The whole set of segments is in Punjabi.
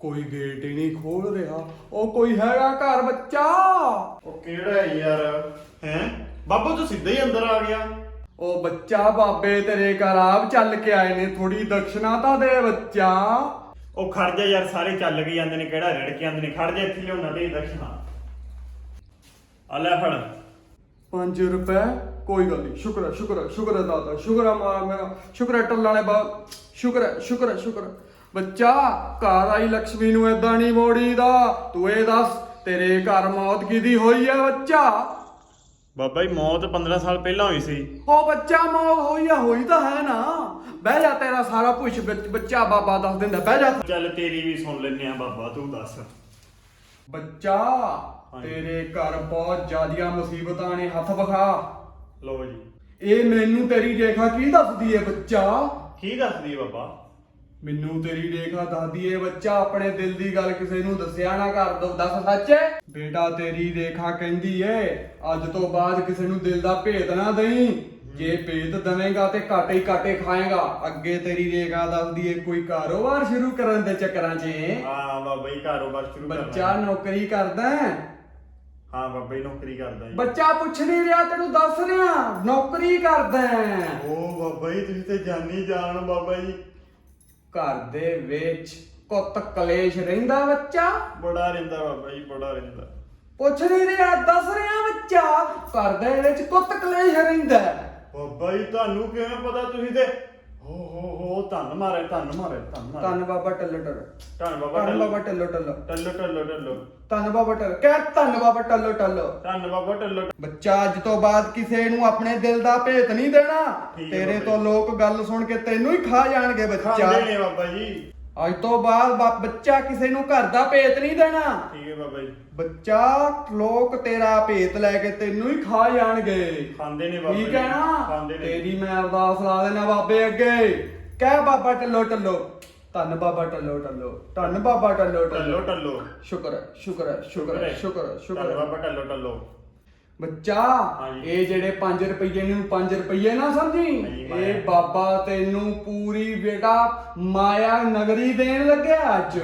ਕੋਈ ਗੇਟ ਹੀ ਨਹੀਂ ਖੋਲ ਰਿਹਾ ਉਹ ਕੋਈ ਹੈਗਾ ਘਰ ਬੱਚਾ। ਉਹ ਕਿਹੜਾ ਹੈ ਯਾਰ? ਹੈ? ਬਾਬੂ ਤੂੰ ਸਿੱਧਾ ਹੀ ਅੰਦਰ ਆ ਗਿਆ। ਉਹ ਬੱਚਾ ਬਾਬੇ ਤੇਰੇ ਘਰ ਆਪ ਚੱਲ ਕੇ ਆਏ ਨੇ ਥੋੜੀ ਦਕਸ਼ਨਾ ਤਾਂ ਦੇ ਬੱਚਾ। ਉਹ ਖੜ ਜਾ ਯਾਰ ਸਾਰੇ ਚੱਲ ਕੇ ਜਾਂਦੇ ਨੇ ਕਿਹੜਾ ਰੜ ਕੇ ਜਾਂਦੇ ਨੇ ਖੜ ਜਾ ਇੱਥੇ ਲਿਆਉਣਾ ਦੇ ਦਕਸ਼ਨਾ। ਆ ਲੈ ਫੜ। 5 ਰੁਪਏ? ਕੋਈ ਗੱਲ ਨਹੀਂ ਸ਼ੁਕਰ ਹੈ ਸ਼ੁਕਰ ਹੈ ਸ਼ੁਕਰ ਹੈ ਦਾਦਾ ਸ਼ੁਕਰ ਹੈ ਮਾਰਾ ਮੇਰਾ ਸ਼ੁਕਰ ਹੈ ਟੱਲਾ ਵਾਲੇ ਬਾ ਸ਼ੁਕਰ ਹੈ ਸ਼ੁਕਰ ਹੈ ਸ਼ੁਕਰ ਹੈ। ਬੱਚਾ ਘਰ ਆਈ ਲక్ష్ਮੀ ਨੂੰ ਏਦਾਂ ਨਹੀਂ ਮੋੜੀਦਾ। ਤੂੰ ਇਹ ਦੱਸ ਤੇਰੇ ਘਰ ਮੌਤ ਕਿਦੀ ਹੋਈ ਹੈ ਬੱਚਾ? ਬਾਬਾ ਜੀ ਮੌਤ 15 ਸਾਲ ਪਹਿਲਾਂ ਹੋਈ ਸੀ। ਉਹ ਬੱਚਾ ਮੌਤ ਹੋਈ ਆ ਹੋਈ ਤਾਂ ਹੈ ਨਾ। ਬਹਿ ਜਾ ਤੇਰਾ ਸਾਰਾ ਪੁੱਛ ਬੱਚਾ ਬਾਬਾ ਦੱਸ ਦਿੰਦਾ ਬਹਿ ਜਾ। ਚੱਲ ਤੇਰੀ ਵੀ ਸੁਣ ਲੈਨੇ ਆ ਬਾਬਾ ਤੂੰ ਦੱਸ। ਬੱਚਾ। ਤੇਰੇ ਘਰ ਬਹੁਤ ਜ਼ਿਆਦੀਆਂ ਮੁਸੀਬਤਾਂ ਨੇ ਹੱਥ ਵਿਖਾ। ਲਓ ਜੀ। ਇਹ ਮੈਨੂੰ ਤੇਰੀ ਰੇਖਾ ਕੀ ਦੱਸਦੀ ਏ ਬੱਚਾ? ਕੀ ਦੱਸਦੀ ਹੈ ਬਾਬਾ? ਮੈਨੂੰ ਤੇਰੀ ਰੇਖਾ ਦੱਸਦੀ ਏ ਬੱਚਾ ਆਪਣੇ ਦਿਲ ਦੀ ਗੱਲ ਕਿਸੇ ਨੂੰ ਦੱਸਿਆ ਨਾ ਕਰ ਦੋ। ਦੱਸ ਸੱਚ ਏ ਬੇਟਾ ਤੇਰੀ ਰੇਖਾ ਕਹਿੰਦੀ ਏ ਅੱਜ ਤੋਂ ਬਾਅਦ ਕਿਸੇ ਨੂੰ ਦਿਲ ਦਾ ਭੇਤ ਨਾ ਦੇਈਂ। ਜੇ ਭੇਤ ਦਵੇਂਗਾ ਤੇ ਘਾਟੇ ਹੀ ਘਾਟੇ ਖਾਏਗਾ। ਅੱਗੇ ਤੇਰੀ ਰੇਖਾ ਦੱਸਦੀ ਏ ਕੋਈ ਕਾਰੋਬਾਰ ਸ਼ੁਰੂ ਕਰਨ ਦੇ ਚੱਕਰਾਂ 'ਚ ਏ। ਹਾਂ ਬਾਬਾ ਜੀ ਕਾਰੋਬਾਰ ਸ਼ੁਰੂ ਕਰਨਾ ਬੱਚਾ ਨੌਕਰੀ ਕਰਦਾ ਹੈ। ਹਾਂ ਬਾਬਾ ਜੀ ਨੌਕਰੀ ਕਰਦਾ ਜੀ ਬੱਚਾ ਪੁੱਛ ਨਹੀਂ ਰਿਹਾ ਤੈਨੂੰ ਦੱਸ ਰਿਹਾ ਨੌਕਰੀ ਕਰਦਾ ਹੈ। ਓ ਬਾਬਾ ਜੀ ਤੁਸੀਂ ਤੇ ਜਾਨੀ ਜਾਣ ਬਾਬਾ ਜੀ। ਘਰ ਦੇ ਵਿੱਚ ਕੁੱਤ ਕਲੇਸ਼ ਰਹਿੰਦਾ ਬੱਚਾ? ਬੜਾ ਰਹਿੰਦਾ ਬਾਬਾ ਜੀ ਬੜਾ ਰਹਿੰਦਾ। ਪੁੱਛ ਨਹੀਂ ਰਿਹਾ ਦੱਸ ਰਿਹਾ ਬੱਚਾ ਘਰ ਦੇ ਵਿੱਚ ਕੁੱਤ ਕਲੇਸ਼ ਰਹਿੰਦਾ ਬਾਬਾ ਜੀ ਤੁਹਾਨੂੰ ਕਿਵੇਂ ਪਤਾ ਤੁਸੀਂ ਤੇ ਹੋ ਹੋ ਹੋ ਧੰਨ ਮਾਰੇ ਧੰਨ ਮਾਰੇ ਧੰਨ ਮਾਰੇ। ਧੰਨ ਬਾਬਾ ਟੱਲੋ ਟੱਲੋ ਧੰਨ ਬਾਬਾ ਧੰਨ ਬਾਬਾ ਟੱਲੋ ਟੱਲੋ ਟੱਲੋ ਟੱਲੋ ਟੱਲੋ ਧੰਨ ਬਾਬਾ ਟੱਲੋ ਕਹਿ ਧੰਨ ਬਾਬਾ ਟੱਲੋ ਟੱਲੋ ਧੰਨ ਬਾਬਾ ਟੱਲੋ ਬੱਚਾ ਅੱਜ ਤੋਂ ਬਾਅਦ ਕਿਸੇ ਨੂੰ ਆਪਣੇ ਦਿਲ ਦਾ ਭੇਤ ਨਹੀਂ ਦੇਣਾ। ਤੇਰੇ ਤੋਂ ਲੋਕ ਗੱਲ ਸੁਣ ਕੇ ਤੈਨੂੰ ਹੀ ਖਾ ਜਾਣਗੇ ਬੱਚਾ। ਖਾਂਦੇ ਨੇ ਬਾਬਾ ਜੀ। ਅੱਜ ਤੋਂ ਬਾਅਦ ਬਾ- ਬੱਚਾ ਕਿਸੇ ਨੂੰ ਘਰ ਦਾ ਭੇਤ ਨਹੀਂ ਦੇਣਾ। ਠੀਕ ਹੈ ਬਾਬਾ ਜੀ। ਬੱਚਾ ਲੋਕ ਤੇਰਾ ਭੇਤ ਲੈ ਕੇ ਤੈਨੂੰ ਹੀ ਖਾ ਜਾਣਗੇ। ਖਾਂਦੇ ਨੇ ਬਾਬਾ ਠੀਕ ਜੀ। ਹੈ ਨਾ ਖਾਂਦੇ ਨੇ। ਤੇਰੀ ਮੈਂ ਅਰਦਾਸ ਲਾ ਦੇਣਾ ਬਾਬੇ ਅੱਗੇ। ਕਹਿ ਬਾਬਾ ਟੱਲੋ ਟੱਲੋ ਧੰਨ ਬਾਬਾ ਟੱਲੋ ਟੱਲੋ ਧੰਨ ਬਾਬਾ ਟੱਲੋ ਟੱਲੋ ਟੱਲੋ ਟੱਲੋ ਸ਼ੁਕਰ ਹੈ ਸ਼ੁਕਰ ਹੈ ਸ਼ੁਕਰ ਹੈ ਸ਼ੁਕਰ ਹੈ। ਸ਼ੁਕਰ ਹੈ। ਬਾਬਾ ਟੱਲੋ ਟੱਲੋ ਬੱਚਾ ਹਾਂਜੀ। ਇਹ ਜਿਹੜੇ 5 ਰੁਪਏ ਨੂੰ 5 ਰੁਪਏ ਨਾ ਸਮਝੀ? ਹਾਂਜੀ, ਮਾਇਆ। ਇਹ ਬਾਬਾ ਤੈਨੂੰ ਪੂਰੀ ਬੇਟਾ ਮਾਇਆ ਨਗਰੀ ਦੇਣ ਲੱਗਿਆ ਅੱਜ।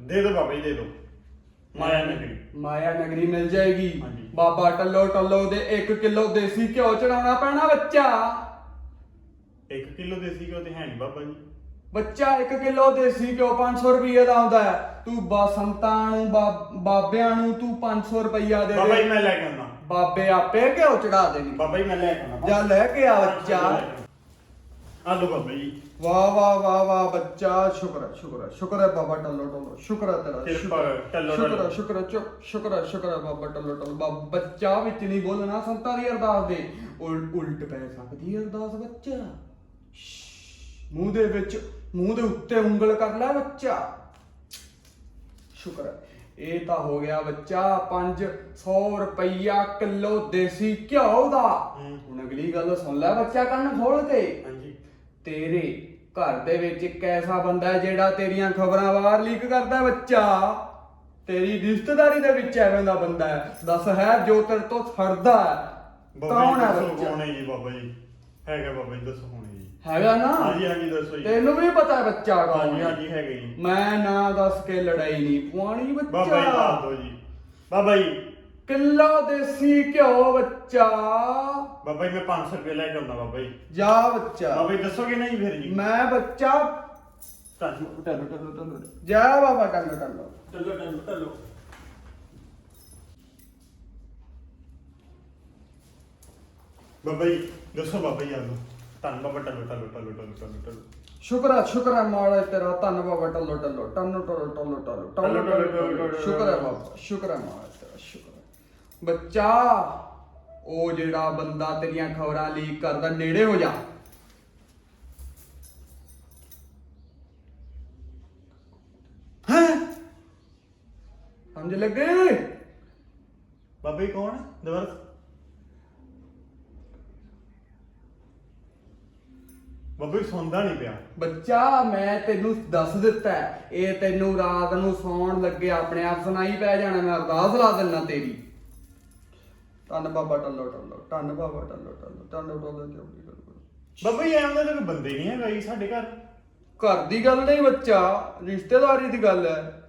ਦੇ ਦੋ ਬਾਬਾ ਜੀ ਦੇ ਦੋ। ਮਾਇਆ ਨਗਰੀ। ਮਾਇਆ ਨਗਰੀ ਮਿਲ ਜਾਏਗੀ। ਹਾਂਜੀ। ਬਾਬਾ ਟੱਲੋ ਟੱਲੋ ਦੇ 1 ਕਿਲੋ ਦੇਸੀ ਘਿਓ ਚੜਾਉਣਾ ਪੈਣਾ ਬੱਚਾ। 1 ਕਿਲੋ ਦੇਸੀ ਘਿਓ ਤੇ ਹੈ ਨਹੀਂ ਬਾਬਾ ਜੀ। ਬੱਚਾ 1 ਕਿਲੋ ਦੇਸੀ ਘਿਓ 500 ਰੁਪਏ ਦਾ ਆਉਂਦਾ ਹੈ। ਤੂੰ ਬਸੰਤਾਂ ਨੂੰ ਬਾ- ਬਾਬਿਆਂ ਨੂੰ ਤੂੰ 500 ਰੁਪਈਆ ਦੇ ਬਾਬਾ ਜੀ ਦੇ ਮੈਂ ਲੈ ਕੇ ਆਉਣਾ ਬਾਬੇ ਆਪੇ ਘਿਓ ਚੜਾ ਦੇਣੀ। ਬਾਬਾ ਜੀ ਮੈਂ ਲੈ ਕੇ ਆਉਣਾ। ਜਾ ਲੈ ਕੇ ਆ ਬੱਚਾ। ਆ ਲੋ ਬਾਬਾ ਜੀ। ਵਾਹ ਵਾਹ ਵਾਹ ਵਾਹ ਬੱਚਾ ਸ਼ੁਕਰ ਹੈ ਸ਼ੁਕਰ ਹੈ ਸ਼ੁਕਰ ਹੈ ਬਾਬਾ ਟੱਲੋ ਟੱਲੋ ਸ਼ੁਕਰ ਹੈ ਤੇਰਾ ਕਿਰਪਾ ਸ਼ੁਕਰ ਹੈ, ਟੱਲੋ ਸ਼ੁਕਰ ਹੈ ਟੱਲੋ। ਸ਼ੁਕਰ ਹੈ ਚੁੱਪ ਸ਼ੁਕਰ ਹੈ ਸ਼ੁਕਰ ਹੈ ਬਾਬਾ ਟੱਲੋ ਟੱਲੋ। ਬਾਬਾ ਬੱਚਾ ਵਿੱਚ ਨਹੀਂ ਬੋਲਣਾ ਸੰਤਾਂ ਦੀ ਅਰਦਾਸ ਦੇ। ਉਲ- ਉਲਟ ਪੈ ਸਕਦੀ ਹੈ ਅਰਦਾਸ ਬੱਚਾ। ਸ਼ਸ਼, ਮੂੰਹ ਦੇ ਵਿੱਚ ਮੂੰਹ ਦੇ ਉੱਤੇ ਉਂਗਲ ਕਰ ਲੈ ਬੱਚਾ। ਸ਼ੁਕਰ ਹੈ। ਇਹ ਤਾਂ ਹੋ ਗਿਆ ਬੱਚਾ 500 ਰੁਪਈਆ ਕਿਲੋ ਦੇਸੀ ਘਿਓ ਦਾ। ਹੁਣ ਅਗਲੀ ਗੱਲ ਸੁਣ ਲੈ ਬੱਚਾ ਕੰਨ ਖੋਲ ਕੇ। ਹਾਂਜੀ। ਤੇਰੇ ਘਰ ਦੇ ਵਿੱਚ ਇੱਕ ਐਸਾ ਬੰਦਾ ਹੈ ਜਿਹੜਾ ਤੇਰੀਆਂ ਖਬਰਾਂ ਬਾਹਰ ਲੀਕ ਕਰਦਾ ਬੱਚਾ। ਤੇਰੀ ਰਿਸ਼ਤੇਦਾਰੀ ਦੇ ਵਿੱਚ ਐਵੇਂ ਦਾ ਬੰਦਾ ਹੈ। ਦੱਸ ਹੈ ਜੋ ਤੇਰੇ ਤੋਂ ਫੜਦਾ ਕੌਣ ਹੈ ਬੱਚਾ? ਕੌਣ ਹੈ ਜੀ ਬਾਬਾ ਜੀ? ਹੈਗਾ ਬਾਬਾ ਜੀ ਦੱਸੋ ਕੌਣ ਹੈਗਾ ਨਾ? ਹਾਂਜੀ ਹਾਂਜੀ ਦੱਸੋ ਜੀ। ਤੈਨੂੰ ਵੀ ਪਤਾ ਬੱਚਾ ਕੌਣ ਹਾਂਜੀ ਹੈ? ਹਾਂਜੀ ਹੈਗਾ ਜੀ। ਮੈਂ ਨਾ ਦੱਸ ਕੇ ਲੜਾਈ ਨਹੀਂ ਪੁਆਣੀ ਬਾਬਾ ਜੀ ਦੱਸ ਬੱਚਾ ਦਿਓ ਜੀ। ਬਾਬਾ ਜੀ। ਕਿਲੋ ਦੇਸੀ ਘਿਓ ਬੱਚਾ। ਬਾਬਾ ਜੀ ਮੈਂ 500 ਰੁਪਏ ਲੈ ਕੇ ਬਾਬਾ ਜੀ। ਜਾ ਬੱਚਾ। ਬਾਬਾ ਜੀ ਦੱਸੋਗੇ ਨਹੀਂ ਫਿਰ ਜੀ? ਮੈਂ ਬੱਚਾ। ਤੁਹਾਨੂੰ ਟੱਲੋ ਟੱਲੋ ਟੱਲੋ ਜਾ ਬਾਬਾ ਟੰਨ ਟੰਨ ਟੱਲੋ ਟੱਲੋ ਟੱਲੋ ਬਾਬਾ ਜੀ ਦੱਸੋ ਬਾਬਾ ਜੀ ਆਲੋ ਧੰਨ ਬਾਬਾ ਟੱਲੋ ਟੱਲੋ ਟੱਲੋ ਟੱਲੋ ਟੱਲੋ ਟੱਲੋ ਸ਼ੁਕਰ ਹੈ ਸ਼ੁਕਰ ਹੈ ਮਾੜਾ ਤੇਰਾ ਧੰਨ ਬਾਬਾ ਟੱਲੋ ਟੱਲੋ ਟੰਨੋ ਟੱਲੋ ਟੱਲੋ ਟੱਲੋ ਟੱਲੋ ਟੱਲੋ ਸ਼ੁਕਰ ਹੈ ਬਾਬਾ ਸ਼ੁਕਰ ਹੈ ਮਾੜਾ ਤੇਰਾ ਸ਼ੁਕਰ ਹੈ ਬੱਚਾ ਉਹ ਜਿਹੜਾ ਬੰਦਾ ਤੇਰੀਆਂ ਖਬਰਾਂ ਲੀਕ ਕਰਦਾ ਨੇੜੇ ਹੋ ਜਾ ਹੈ ਸਮਝ ਲੱਗੇ ਬਾਬਾ ਕੌਣ ਹੈ ਦੁਬਾਰਾ ਬਾਬਾ ਸੌਂਦਾ ਨਹੀਂ ਪਿਆ। ਬੱਚਾ ਮੈਂ ਤੈਨੂੰ ਦੱਸ ਦਿੱਤਾ ਹੈ, ਇਹ ਤੈਨੂੰ ਰਾਤ ਨੂੰ ਸੌਣ ਲੱਗੇ ਆਪਣੇ ਆਪ ਸੁਣਾਈ ਪੈ ਜਾਣਾ ਮੈਂ ਅਰਦਾਸ ਲਾ ਦਿੰਨਾ ਤੇਰੀ। ਧੰਨ ਬਾਬਾ ਟੱਲੋ ਟੱਲੋ ਧੰਨ ਬਾਬਾ ਟੱਲੋ ਟੱਲੋ ਧੰਨ ਟੱਲੋ ਕਿਉਂ ਗੱਲ ਕਰੋ ਬਾਬਾ ਤਾਂ ਕੋਈ ਬੰਦੇ ਨਹੀਂ ਹੈਗਾ ਜੀ ਸਾਡੇ ਘਰ। ਘਰ ਦੀ ਗੱਲ ਨਹੀਂ ਬੱਚਾ ਰਿਸ਼ਤੇਦਾਰੀ ਦੀ ਗੱਲ ਹੈ।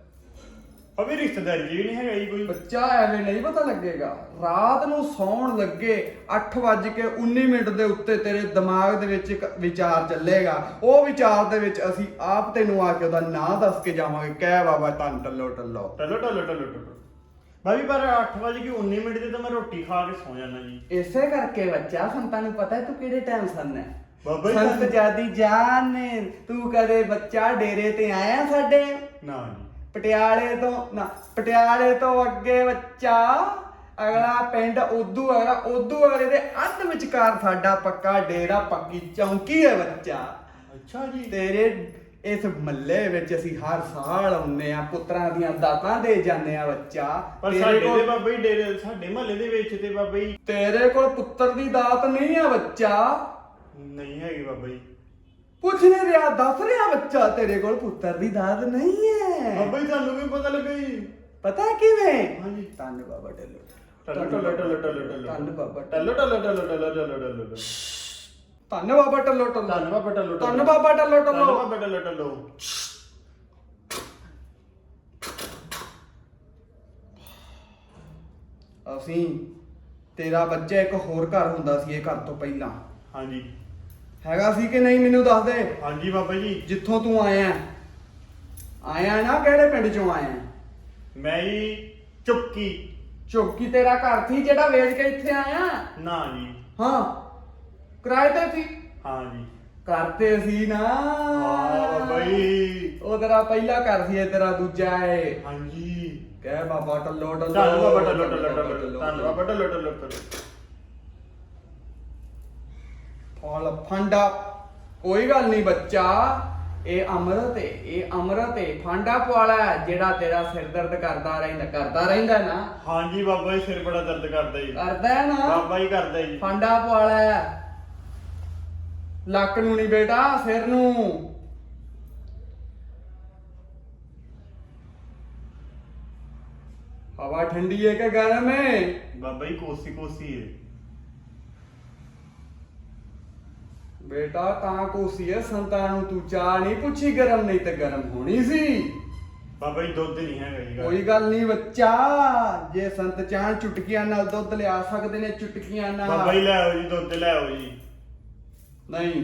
ਅਬੇ ਰਿਸ਼ਤੇਦਾਰੀ ਜੀ ਨਹੀਂ ਹੈਗਾ ਜੀ ਕੋਈ। ਬੱਚਾ ਐਵੇਂ ਨਹੀਂ ਪਤਾ ਲੱਗੇਗਾ। ਰਾਤ ਨੂੰ ਸੌਣ ਲੱਗੇ 8:19 ਮਿੰਟ ਦੇ ਉੱਤੇ ਤੇਰੇ ਦਿਮਾਗ ਦੇ ਵਿੱਚ ਇੱਕ ਵਿਚਾਰ ਚੱਲੇਗਾ। ਉਹ ਵਿਚਾਰ ਦੇ ਵਿੱਚ ਅਸੀਂ ਆਪ ਤੈਨੂੰ ਆ ਕੇ ਉਹਦਾ ਨਾਂ ਦੱਸ ਕੇ ਜਾਵਾਂਗੇ। ਕਹਿ ਬਾਬਾ ਤਨ ਟੱਲੋ ਟੱਲੋ ਟੱਲੋ ਟੱਲੋ ਟੱਲੋ ਟੱਲੋ ਭਾਈ ਪਰ 8 ਵਜੇ ਕਿ 19 ਮਿੰਟ ਤੇ ਤਾਂ ਮੈਂ ਰੋਟੀ ਖਾ ਕੇ ਸੌ ਜਾਣਾ ਜੀ। ਇਸੇ ਕਰਕੇ ਬੱਚਾ ਸੰਤਾਂ ਨੂੰ ਪਤਾ ਹੈ ਤੂੰ ਕਿਹੜੇ ਟਾਈਮ ਸੰਨ ਹੈ? ਬਾਬਾ ਜੀ ਸੰਤ ਜਾਦੀ ਜਾਨ ਨੇ। ਤੂੰ ਕਦੇ ਬੱਚਾ ਡੇਰੇ ਤੇ ਆਇਆ ਸਾਡੇ? ਨਾ ਜੀ। ਪਟਿਆਲੇ ਤੋਂ ਨਾ ਪਟਿਆਲੇ ਤੋਂ ਅੱਗੇ ਬੱਚਾ ਅਗਲਾ ਪਿੰਡ ਉਦੋਂ ਅਗਲਾ ਉਦੋਂ ਅਗਲੇ ਦੇ ਅੱਧ ਵਿਚਕਾਰ ਸਾਡਾ ਪੱਕਾ ਡੇਰਾ ਪੱਕੀ ਚੌਂਕੀ ਹੈ ਬੱਚਾ। ਅੱਛਾ ਜੀ। ਤੇਰੇ ਇਸ ਮੱਲੇ ਵਿੱਚ ਅਸੀਂ ਹਰ ਸਾਲ ਆਉਂਦੇ ਆ ਪੁੱਤਰਾਂ ਦੀਆਂ ਦਾਤਾਂ ਦੇ ਜਾਂਦੇ ਆ ਬੱਚਾ। ਪਰ ਸਾਡੇ ਦੇ ਬਾਬਾ ਜੀ ਡੇਰੇ ਸਾਡੇ ਮਹੱਲੇ ਦੇ ਵਿੱਚ ਤੇ ਬਾਬਾ ਜੀ ਤੇਰੇ ਕੋਲ ਪੁੱਤਰ ਦੀ ਦਾਤ ਨਹੀਂ ਆ ਬੱਚਾ। ਨਹੀਂ ਹੈਗੀ ਬਾਬਾ ਜੀ। ਪੁੱਛ ਨਹੀਂ ਰਿਹਾ ਦੱਸ ਰਿਹਾ ਬੱਚਾ ਤੇਰੇ ਕੋਲ ਪੁੱਤਰ ਦੀ ਦਾਤ ਨਹੀਂ ਹੈ। ਬਾਬਾ ਜੀ ਤੁਹਾਨੂੰ ਵੀ ਪਤਾ ਲੱਗਾ ਜੀ? ਪਤਾ ਕਿਵੇਂ? ਹਾਂਜੀ। ਧੰਨ ਬਾਬਾ ਢੱਲੋ। ਟੱਲੋ ਟੱਲੋ ਟੱਲੋ ਟੱਲੋ ਟੱਲੋ ਧੰਨ ਬਾਬਾ ਟੱਲੋ ਟੱਲੋ ਟੱਲੋ ਟੱਲੋ ਟੱਲੋ ਟੱਲੋ ਧੰਨ ਬਾਬਾ ਢੱਲੋ ਢੱਲੋ। ਧੰਨ ਬਾਬਾ ਟੱਲੋ ਧੰਨ ਬਾਬਾ ਢੱਲੋ ਧੰਨ ਢੱਲੋ ਬਾਬਾ ਟੱਲੋ ਟੱਲੋ ਅਸੀਂ ਤੇਰਾ ਬੱਚਾ ਇੱਕ ਹੋਰ ਘਰ ਹੁੰਦਾ ਸੀ ਇਹ ਘਰ ਤੋਂ ਪਹਿਲਾਂ। ਹਾਂਜੀ। ਹੈਗਾ ਸੀ ਕਿ ਨਹੀਂ ਮੈਨੂੰ ਦੱਸ ਦੇ? ਹਾਂਜੀ ਬਾਬਾ ਜੀ। ਜਿੱਥੋਂ ਤੂੰ ਆਇਆ ਆਇਆ ਨਾ? ਕਿਹੜੇ ਪਿੰਡ ਚੋਂ ਆਇਆ ਮੈਂ ਜੀ ਚੁੱਕੀ। ਚੌਕੀ ਤੇਰਾ ਘਰ ਸੀ ਜਿਹੜਾ ਵੇਚ ਕੇ ਇੱਥੇ ਆਇਆ? ਨਾ ਜੀ। ਹਾਂ। ਕਿਰਾਏ ਤੇ ਸੀ? ਹਾਂ ਜੀ। ਕਰਤੇ ਸੀ ਨਾ। ਹਾਂ ਬਾਬਾ ਜੀ। ਉਹ ਤੇਰਾ ਪਹਿਲਾ ਘਰ ਸੀ ਇਹ ਤੇਰਾ ਦੂਜਾ ਏ। ਹਾਂਜੀ। ਕਹਿ ਬਾਬਾ ਟੱਲੋ ਟੱਲੋ ਧੰਨ ਬਾਬਾ ਟੱਲੋ ਟੱਲੋ ਟੱਲੋ ਧੰਨ ਬਾਬਾ ਟੱਲੋ ਟੱਲੋ ਟੱਲੋ ਫਲ ਫਾਂਡਾ ਕੋਈ ਗੱਲ ਨਹੀਂ ਬੱਚਾ ਇਹ ਅੰਮ੍ਰਿਤ ਏ ਇਹ ਅੰਮ੍ਰਿਤ ਏ। ਫਾਂਡਾ ਪਵਾਲਾ ਹੈ, ਜਿਹੜਾ ਤੇਰਾ ਸਿਰ ਦਰਦ ਕਰਦਾ ਰਹਿੰਦਾ ਕਰਦਾ ਰਹਿੰਦਾ ਨਾ। ਹਾਂਜੀ ਬਾਬਾ ਜੀ ਸਿਰ ਬੜਾ ਦਰਦ ਕਰਦਾ ਜੀ। ਕਰਦਾ ਹੈ ਨਾ? ਬਾਬਾ ਜੀ ਕਰਦਾ ਜੀ। ਫਾਂਡਾ ਪਵਾਲਾ ਹੈ। ਲੱਕ ਨੂੰ ਨਹੀਂ ਬੇਟਾ ਸਿਰ ਨੂੰ। ਹਵਾ ਠੰਡੀ ਹੈ ਕਿ ਗਰਮ ਹੈ ਬਾਬਾ ਜੀ ਕੋਸੀ ਕੋਸੀ ਹੈ ਬੇਟਾ ਤਾਂ ਕੋਸੀ ਹੈ ਸੰਤਾਂ ਨੂੰ ਤੂੰ ਚਾਹ ਨਹੀਂ ਪੁੱਛੀ ਗਰਮ ਨਹੀਂ ਤੇ ਗਰਮ ਹੋਣੀ ਸੀ। ਬਾਬਾ ਜੀ ਦੁੱਧ ਨਹੀਂ ਹੈਗਾ ਜੀ। ਕੋਈ ਗੱਲ ਨਹੀਂ ਬੱਚਾ ਜੇ ਸੰਤ ਚਾਹ ਚੁਟਕੀਆਂ ਨਾਲ ਦੁੱਧ ਲਿਆ ਸਕਦੇ ਨੇ ਚੁਟਕੀਆਂ ਬਾਬਾ ਜੀ ਨਾਲ ਲੈ ਆਓ ਜੀ ਦੁੱਧ ਲੈ ਆਓ ਜੀ। ਨਹੀਂ।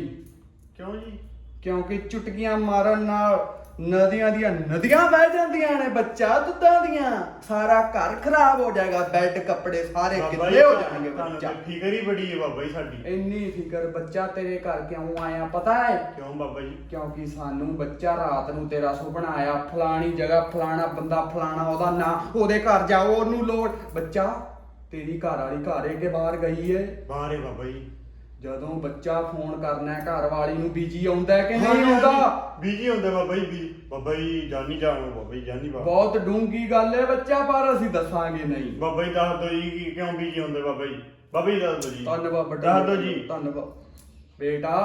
ਕਿਉਂ ਜੀ? ਕਿਉਂਕਿ ਚੁਟਕੀਆਂ ਮਾਰਨ ਨਾਲ ਨਦੀਆਂ ਦੀਆਂ ਨਦੀਆਂ ਵਹਿ ਜਾਂਦੀਆਂ ਨੇ ਬੱਚਾ ਦੁੱਧਾਂ ਦੀਆਂ। ਸਾਰਾ ਘਰ ਖਰਾਬ ਹੋ ਜਾਏਗਾ ਬੈੱਡ ਕੱਪੜੇ ਸਾਰੇ ਗਿੱਲੇ ਹੋ ਜਾਣਗੇ ਬੱਚਾ। ਫਿਕਰ ਹੀ ਬੜੀ ਹੈ ਬਾਬਾ ਜੀ ਸਾਡੀ। ਇੰਨੀ ਫਿਕਰ ਬੱਚਾ ਤੇਰੇ ਘਰ ਕਿਉਂ ਆਇਆ ਪਤਾ ਹੈ? ਕਿਉਂ ਬਾਬਾ ਜੀ? ਕਿਉਂਕਿ ਸਾਨੂੰ ਬੱਚਾ ਰਾਤ ਨੂੰ ਤੇਰਾ ਸੁਪਨਾ ਆਇਆ ਫਲਾਣੀ ਜਗ੍ਹਾ ਫਲਾਣਾ ਬੰਦਾ ਫਲਾਣਾ ਉਹਦਾ ਨਾਂ ਉਹਦੇ ਘਰ ਜਾਓ ਉਹਨੂੰ ਲੋੜ। ਬੱਚਾ ਤੇਰੀ ਘਰ ਵਾਲੀ ਘਰ ਅੱਗੇ ਬਾਹਰ ਗਈ ਏ। ਬਾਹਰ ਹੈ ਬਾਬਾ ਜੀ। ਜਦੋਂ ਬੱਚਾ ਫੋਨ ਕਰਨਾ ਹੈ ਘਰ ਵਾਲੀ ਨੂੰ ਬੀਜੀ ਆਉਂਦਾ ਹੈ ਕਿ ਨਹੀਂ ਆਉਂਦਾ? ਬੀਜੀ ਹੁੰਦਾ ਬਾਬਾ ਜੀ ਬੀ ਬਾਬਾ ਜੀ ਜਾਨੀ ਜਾਣੋ ਬਾਬਾ ਜੀ ਜਾਨੀ ਬਾਬਾ ਬਹੁਤ ਡੂੰਗੀ ਗੱਲ ਹੈ ਬੱਚਾ ਪਰ ਅਸੀਂ ਦੱਸਾਂਗੇ ਨਹੀਂ। ਬਾਬਾ ਜੀ ਦੱਸ ਦੋ ਜੀ ਕਿ ਕਿਉਂ ਬੀਜੀ ਹੁੰਦੇ ਬਾਬਾ ਜੀ। ਬਾਬਾ ਜੀ ਦੱਸ ਦੋ ਜੀ। ਧੰਨਵਾਦ ਬੇਟਾ ਦੱਸ ਦੋ ਜੀ। ਧੰਨਵਾਦ। ਬੇਟਾ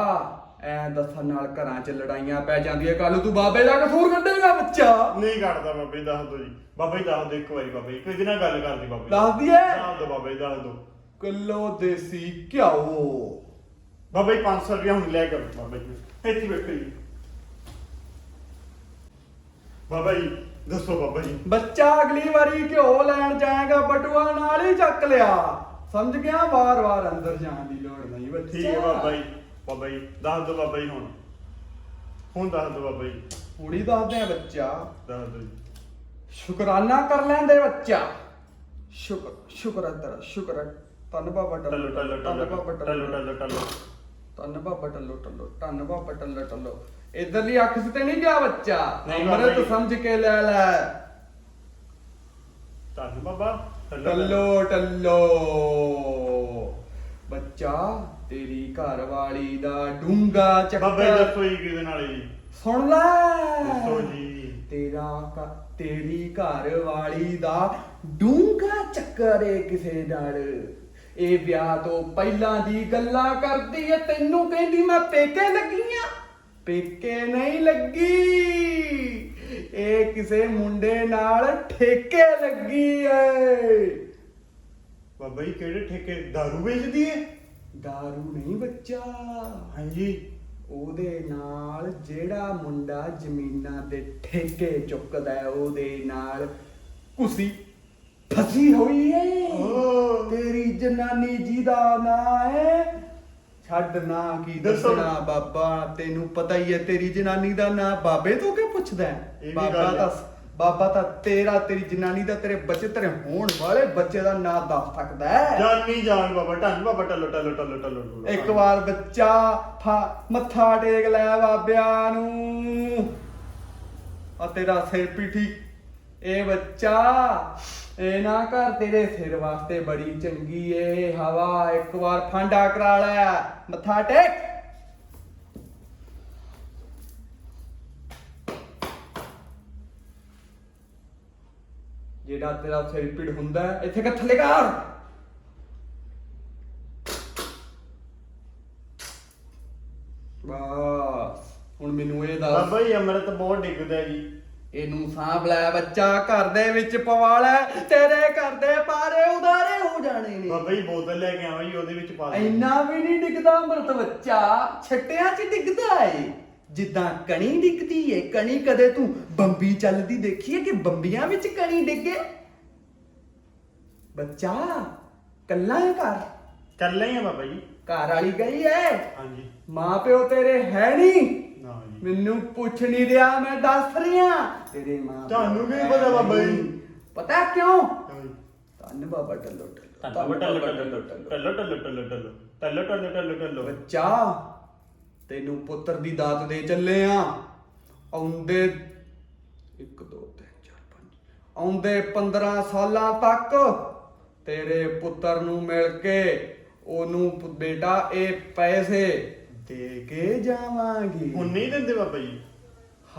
ਐ ਦੱਸਣ ਨਾਲ ਘਰਾਂ 'ਚ ਲੜਾਈਆਂ ਪੈ ਜਾਂਦੀਆਂ। ਕੱਲ ਤੂੰ ਬਾਬੇ ਦਾ ਕਸੂਰ ਕੱਢੇਗਾ ਬੱਚਾ। ਨਹੀਂ ਕੱਢਦਾ ਬਾਬਾ ਜੀ ਦੱਸ ਦੋ ਜੀ। ਬਾਬਾ ਜੀ ਦੱਸ ਦੋ ਇੱਕ ਵਾਰੀ ਬਾਬਾ ਜੀ। ਕਿਹਦੇ ਨਾਲ ਗੱਲ ਕਰਦੀ ਬਾਬਾ ਜੀ। ਦੱਸ ਦਈਏ। ਦੱਸ ਦੋ ਬਾਬਾ ਜੀ ਦੱਸ ਦੋ ਕਿਲੋ ਦੇਸੀ ਘਿਓ। ਬਾਬਾ ਜੀ 500 ਰੁਪਏ ਹੁਣ ਲੈ ਕੇ ਆਓ ਬਾਬਾ ਜੀ। ਇੱਥੇ ਬੈਠੋ ਜੀ। ਬਾਬਾ ਜੀ ਦੱਸੋ ਬਾਬਾ ਜੀ। ਬੱਚਾ ਅਗਲੀ ਵਾਰੀ ਘਿਓ ਲੈਣ ਜਾਏਗਾ ਬਟੂਆ ਨਾਲ ਹੀ ਚੱਕ ਲਿਆ। ਸਮਝ ਗਿਆ? ਵਾਰ-ਵਾਰ ਅੰਦਰ ਜਾਣ ਦੀ ਲੋੜ ਨਹੀਂ ਬੱਚਾ। ਠੀਕ ਹੈ ਬਾਬਾ ਜੀ ਬਾਬਾ ਜੀ ਦੱਸ ਦੋ ਬਾਬਾ ਜੀ ਹੁਣ। ਹੁਣ ਦੱਸ ਦੋ ਬਾਬਾ ਜੀ। ਹੁਣੀ ਦੱਸਦੇ ਆ ਬੱਚਾ। ਦੱਸ ਦੋ ਜੀ। ਸ਼ੁਕਰਾਨਾ ਕਰ ਲੈਂਦੇ ਬੱਚਾ। ਸ਼ੁਕਰ ਸ਼ੁਕਰ ਹੈ ਤੇਰਾ ਸ਼ੁਕਰ ਹੈ ਧੰਨ ਬਾਬਾ ਟੱਲੋ ਟੱਲੋ ਟੱਲੋ ਬਾਬਾ ਟੱਲੋ। ਟੱਲੋ ਟੱਲੋ। ਧੰਨ ਬਾਬਾ ਟੱਲੋ ਟੱਲੋ ਧੰਨ ਬਾਬਾ ਟੱਲੋ ਟੱਲੋ ਇਧਰਲੀ ਅੱਖ ਤੇ ਨਹੀਂ ਗਿਆ ਬੱਚਾ? ਨਹੀਂ ਬਾਬਾ ਅੰਮ੍ਰਿਤ ਜੀ। ਸਮਝ ਕੇ ਲੈ ਲੈ। ਧੰਨ ਬਾਬਾ ਟੱਲੋ ਟੱਲੋ ਬੱਚਾ ਤੇਰੀ ਘਰ ਵਾਲੀ ਦਾ ਡੂੰਗਾ ਬਾਬਾ ਜੀ ਚੱਕਰ ਦੱਸੋ ਜੀ ਕਿਹਦੇ ਨਾਲ ਜੀ? ਸੁਣ ਲੈ। ਦੱਸੋ ਜੀ। ਤੇਰਾ ਘ- ਤੇਰੀ ਘਰ ਵਾਲੀ ਦਾ ਡੂੰਗਾ ਚੱਕਰ ਏ ਕਿਸੇ ਨਾਲ। ਇਹ ਵਿਆਹ ਤੋਂ ਪਹਿਲਾਂ ਦੀ ਗੱਲਾਂ ਕਰਦੀ ਐ ਤੈਨੂੰ ਕਹਿੰਦੀ ਮੈਂ ਪੇਕੇ ਲੱਗੀ ਆ। ਪੇਕੇ ਨਹੀਂ ਲੱਗੀ। ਇਹ ਕਿਸੇ ਮੁੰਡੇ ਨਾਲ ਠੇਕੇ ਲੱਗੀ ਐ ਬਾਬਾ ਜੀ ਕਿਹੜੇ ਠੇਕੇ? दारू ਵੇਚਦੀ ਏ? ਦਾਰੂ ਨਹੀਂ ਬੱਚਾ। ਹਾਂਜੀ। ਉਹਦੇ ਨਾਲ ਜਿਹੜਾ ਮੁੰਡਾ ਜ਼ਮੀਨਾਂ ਦੇ ਠੇਕੇ ਚੁੱਕਦਾ ਉਹਦੇ ਨਾਲ ਕੁਸੀ। ਫਸੀ ਹੋਈ ਏ। ਤੇਰੀ ਜਨਾਨੀ ਜੀ ਦਾ ਨਾਂ ਹੈ ਛੱਡ ਨਾ ਕੀ ਦੱਸੋ। ਦੱਸਣਾ ਬਾਬਾ ਤੈਨੂੰ ਪਤਾ ਹੀ ਹੈ ਤੇਰੀ ਜਨਾਨੀ ਦਾ ਨਾਂ ਬਾਬੇ ਤੋਂ ਕਿ ਪੁੱਛਦਾ ਹੈ? ਇਹ ਵੀ ਬਾਬਾ ਗੱਲ ਹੈ। ਬਾਬਾ ਤਾਂ ਤੇਰਾ ਤੇਰੀ ਜਨਾਨੀ ਦਾ ਤੇਰੇ ਬੱਚੇ ਤੇਰੇ ਹੋਣ ਵਾਲੇ ਬੱਚੇ ਦਾ ਨਾਂ ਦੱਸ ਸਕਦਾ ਹੈ ਜਾਨੀ ਜਾਨ ਬਾਬਾ ਢੰਨ ਬਾਬਾ ਟੱਲੋ ਟੱਲੋ ਟੱਲੋ ਟੱਲੋ ਟੱਲੋ। ਇੱਕ ਵਾਰ ਬੱਚਾ ਫਾ- ਮੱਥਾ ਟੇਕ ਲੈ ਬਾਬਿਆਂ ਨੂੰ ਆ ਤੇਰਾ ਸਿਰ ਪੀਠੀ ਇਹ ਬੱਚਾ ਇਹ ਨਾ ਕਰ ਤੇਰੇ ਸਿਰ ਵਾਸਤੇ ਬੜੀ ਚੰਗੀ ਏ। ਹਵਾ ਇੱਕ ਵਾਰ ਫਾਂਡਾ ਕਰਾ ਲੈ। ਮੱਥਾ ਟੇਕ। ਜਿਹੜਾ ਤੇਰਾ ਸਿਰ ਪੀੜ ਹੁੰਦਾ, ਇੱਥੇ ਕਿ ਥੱਲੇ ਕਰ ਬਸ, ਹੁਣ ਮੈਨੂੰ ਇਹ ਦੱਸ। ਬਾਬਾ ਜੀ, ਅੰਮ੍ਰਿਤ ਬਹੁਤ ਡਿੱਗਦਾ ਜੀ। ਇਹਨੂੰ ਸਾਂਭ ਲੈ ਬੱਚਾ ਘਰ ਦੇ ਵਿੱਚ ਪਵਾ ਲੈ ਤੇਰੇ ਘਰ ਦੇ ਪਾਰੇ ਉਦਾਰੇ ਹੋ ਜਾਣੇ ਨੇ। ਬਾਬਾ ਜੀ ਬੋਤਲ ਲੈ ਕੇ ਆਵਾਂ ਜੀ ਉਹਦੇ ਵਿੱਚ ਪਾ ਦਿਓ। ਇੰਨਾ ਵੀ ਨਹੀਂ ਡਿੱਗਦਾ ਅੰਮ੍ਰਿਤ ਬੱਚਾ ਛੱਟਿਆਂ 'ਚ ਡਿੱਗਦਾ ਏ। ਜਿੱਦਾਂ ਕਣੀ ਡਿੱਗਦੀ ਏ ਕਣੀ ਕਦੇ ਤੂੰ ਬੰਬੀ ਚੱਲਦੀ ਦੇਖੀ ਏ ਕਿ ਬੰਬੀਆਂ ਵਿੱਚ ਕਣੀ ਡਿੱਗੇ? ਬੱਚਾ ਕੱਲਾ ਹੈ ਘਰ? ਕੱਲਾ ਹੀ ਆ ਬਾਬਾ ਜੀ। ਘਰ ਵਾਲੀ ਗਈ ਏ। ਹਾਂਜੀ। ਮਾਂ ਪਿਓ ਤੇਰੇ ਹੈ ਨਹੀਂ। ਮੈਨੂੰ ਪੁੱਛ ਨਹੀਂ ਰਿਹਾ ਮੈਂ ਦੱਸ ਰਿਹਾ ਤੇਰੇ ਮਾਂ ਤੁਹਾਨੂੰ ਵੀ ਪਤਾ ਬਾਬਾ ਜੀ। ਪਤਾ ਕਿਉਂ? ਧੰਨ ਬਾਬਾ ਟੱਲੋ ਟੱਲੋ ਧੰਨ ਬਾਬਾ ਟੱਲੋ ਟੱਲੋ ਬੱਚਾ ਤੈਨੂੰ ਪੁੱਤਰ ਦੀ ਦਾਤ ਦੇ ਚੱਲੇ ਆ। ਆਉਂਦੇ 1 2 3 4 5 ਆਉਂਦੇ 15 ਸਾਲਾਂ ਤੱਕ ਤੇਰੇ ਪੁੱਤਰ ਨੂੰ ਮਿਲ ਕੇ ਉਹਨੂੰ ਬੇਟਾ ਇਹ ਪੈਸੇ ਦੇ ਕੇ ਜਾਵਾਂਗੀ? ਹੁਣ ਨਹੀਂ ਦਿੰਦੇ ਬਾਬਾ ਜੀ।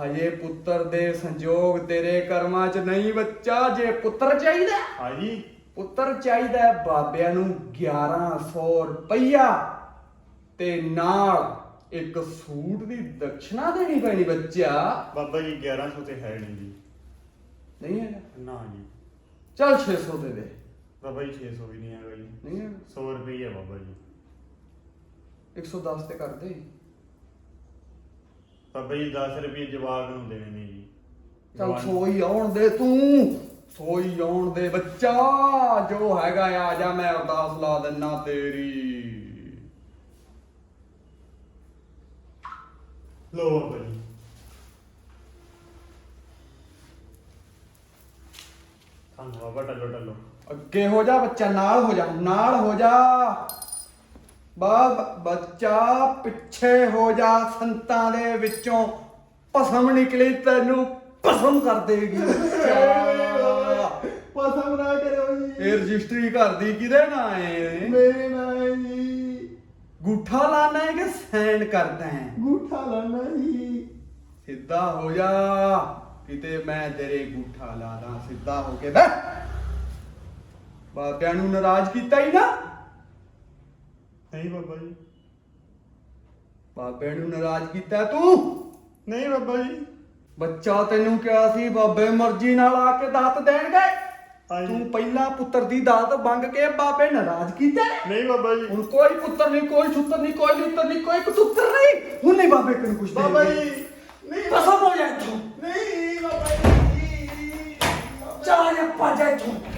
ਹਜੇ ਪੁੱਤਰ ਦੇ ਸੰਜੋਗ ਤੇਰੇ ਕਰਮਾਂ 'ਚ ਨਹੀਂ ਬੱਚਾ ਜੇ ਪੁੱਤਰ ਚਾਹੀਦਾ ਹਾਂ। ਜੀ ਪੁੱਤਰ ਚਾਹੀਦਾ ਹੈ ਬਾਬਿਆਂ ਨੂੰ 1100 ਰੁਪਈਆ ਤੇ ਨਾਲ ਇੱਕ ਸੂਟ ਦੀ ਦਕਸ਼ਨਾ ਦੇਣੀ ਪੈਣੀ ਬੱਚਾ ਬਾਬਾ ਜੀ 1100 ਤੇ ਹੈ ਨਹੀਂ ਜੀ। ਨਹੀਂ ਹੈਗਾ? ਨਾ ਜੀ। ਚੱਲ 600 ਦੇ ਦੇ। ਬਾਬਾ ਜੀ 600 ਵੀ ਨਹੀਂ ਹੈਗਾ ਜੀ। ਨਹੀਂ ਹੈਗਾ? 100 ਰੁਪਏ ਹੈ ਬਾਬਾ ਜੀ। 110 ਤੇ ਕਰ ਦੇ ਬਾਬਾ ਜੀ 10 ਰੁਪਏ ਜਵਾਬ ਨੂੰ ਦੇਣੇ ਨੇ ਜੀ। ਚੱਲ ਸੋਈ ਆਉਣ ਦੇ ਤੂੰ। ਸੋਈ ਆਉਣ ਦੇ ਬੱਚਾ। ਜੋ ਹੈਗਾ ਆ ਜਾ ਮੈਂ ਅਰਦਾਸ ਲਾ ਦਿੰਨਾ ਤੇਰੀ। ਲੋ ਬਾਬਾ ਜੀ। ਧੰਨ ਬਾਬਾ ਟੱਲੋ ਟੱਲੋ ਅੱਗੇ ਹੋ ਜਾ ਬੱਚਾ ਨਾਲ ਹੋ ਜਾ ਨਾਲ ਹੋ ਜਾ। ਬਾਬ ਬੱਚਾ ਪਿੱਛੇ ਹੋ ਜਾ ਸੰਤਾਂ ਦੇ ਵਿੱਚੋਂ ਭਸਮ ਨਿਕਲੀ ਤੈਨੂੰ ਭਸਮ ਕਰ ਦੇਗੀ। ਪਸੰਦ ਨਾ ਕਰੋ ਇਹ ਰਜਿਸਟਰੀ ਘਰ ਦੀ ਕਿਹਦੇ ਨਾਂ ਹੈ ਮੇਰੇ ਨਾਲ ਜੀ। ਗੂਠਾ ਲਾਣਾ ਹੈ ਕਿ ਸਾਈਨ ਕਰਦਾ ਹੈ? ਗੂਠਾ ਲਾਣਾ ਜੀ। ਸਿੱਧਾ ਹੋ ਜਾ ਕਿਤੇ ਮੈਂ ਤੇਰੇ ਗੂਠਾ ਲਾ ਦਾਂ ਸਿੱਧਾ ਹੋ ਕੇ ਬੈ ਬਾਬਿਆਂ ਨੂੰ ਨਾਰਾਜ਼ ਕੀਤਾ ਹੀ ਨਾ। ਨਹੀਂ ਬਾਬਾ ਜੀ। ਬਾਬੇ ਨੂੰ ਨਾਰਾਜ਼ ਕੀਤਾ ਤੂੰ? ਨਹੀਂ ਬਾਬਾ ਜੀ। ਬੱਚਾ ਤੈਨੂੰ ਕਿਹਾ ਸੀ ਬਾਬੇ ਮਰਜ਼ੀ ਨਾਲ ਆ ਕੇ ਦਾਤ ਦੇਣਗੇ। ਹਾਂਜੀ। ਤੂੰ ਪਹਿਲਾਂ ਪੁੱਤਰ ਦੀ ਦਾਤ ਮੰਗ ਕੇ ਬਾਬੇ ਨਾਰਾਜ਼ ਕੀਤਾ ਨਹੀਂ ਬਾਬਾ ਜੀ। ਹੁਣ ਕੋਈ ਪੁੱਤਰ ਨਹੀਂ ਕੋਈ ਛੁੱਤਰ ਨਹੀਂ ਕੋਈ ਲਿੱਤਰ ਨਹੀਂ ਕੋਈ ਕਤੁੱਤਰ ਨਹੀਂ। ਹੁਣ ਨਹੀਂ ਬਾਬੇ ਕੋਲ ਕੁਝ ਬਾਬਾ ਜੀ ਨਹੀਂ। ਕਸਮ ਹੋ ਜਾ ਇੱਥੋਂ। ਨਹੀਂ ਬਾਬਾ ਜੀ। ਚਾਹ ਜਾਂ ਪਾ ਜਾ ਇੱਥੋਂ।